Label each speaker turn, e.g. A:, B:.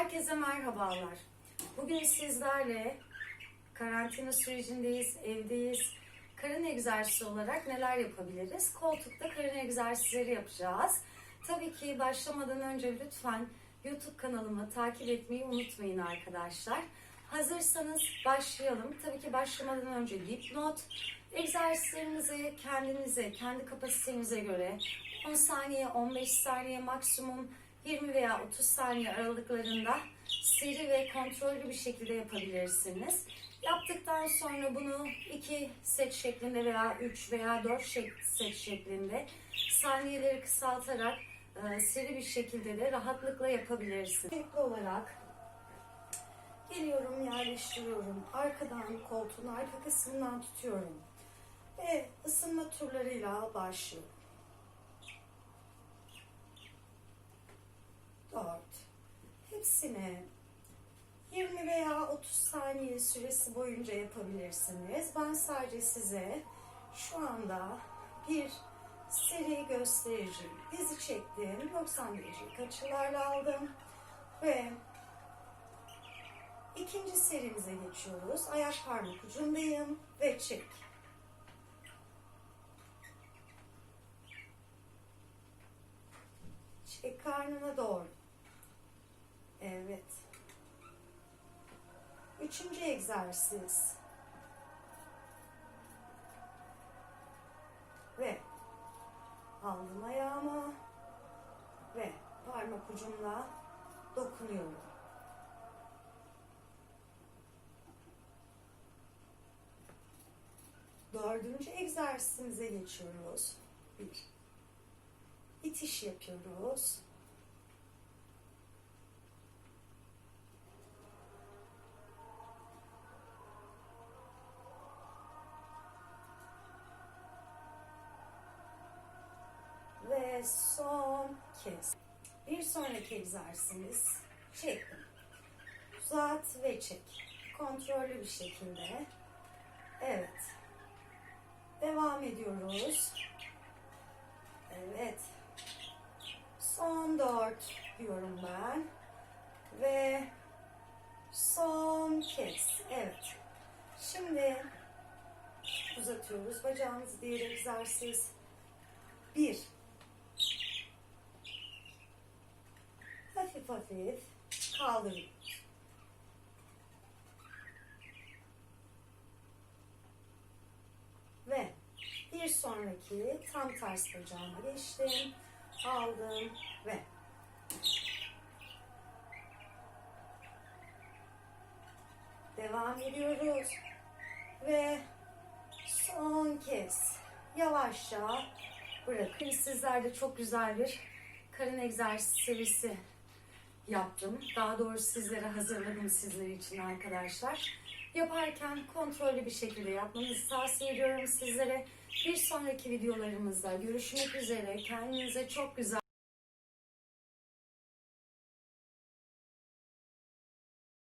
A: Herkese merhabalar. Bugün sizlerle karantina sürecindeyiz, evdeyiz. Karın egzersizi olarak neler yapabiliriz? Koltukta karın egzersizleri yapacağız. Tabii ki başlamadan önce lütfen YouTube kanalımı takip etmeyi unutmayın arkadaşlar. Hazırsanız başlayalım. Tabii ki başlamadan önce dipnot. Egzersizlerinizi kendinize, kendi kapasitenize göre 10 saniye, 15 saniye maksimum 20 veya 30 saniye aralıklarında seri ve kontrollü bir şekilde yapabilirsiniz. Yaptıktan sonra bunu 2 set şeklinde veya 3 veya 4 set şeklinde saniyeleri kısaltarak e, seri bir şekilde de rahatlıkla yapabilirsiniz. İlk olarak geliyorum yerleştiriyorum. Arkadan koltuğun arka kısmından tutuyorum. Ve ısınma turlarıyla başlıyorum. 4. Hepsini 20 veya 30 saniye süresi boyunca yapabilirsiniz. Ben sadece size şu anda bir seri göstereceğim. Dizi çektim. 90 derecelik açılarla aldım. Ve ikinci serimize geçiyoruz. Ayak parmak ucundayım ve çek. Çek karnına doğru. Evet. Üçüncü egzersiz. Ve aldım ayağımı ve parmak ucumla dokunuyorum. Dördüncü egzersizimize geçiyoruz. Bir. İtiş yapıyoruz. Son kez. Bir sonraki egzersizimiz çektim. Uzat ve çek. Kontrollü bir şekilde. Evet. Devam ediyoruz. Evet. Son dört diyorum ben. Ve son kez. Evet. Şimdi uzatıyoruz bacağımızı diğer egzersiz. Bir. Hafif kaldırıyoruz. Ve bir sonraki tam ters bacağıma geçtim. Aldım ve devam ediyoruz. Ve son kez yavaşça bırakın. Sizler de çok güzel bir karın egzersizi serisi yaptım. Daha doğrusu sizlere hazırladım sizler için arkadaşlar. Yaparken kontrollü bir şekilde yapmanızı tavsiye ediyorum sizlere. Bir sonraki videolarımızda görüşmek üzere. Kendinize çok güzel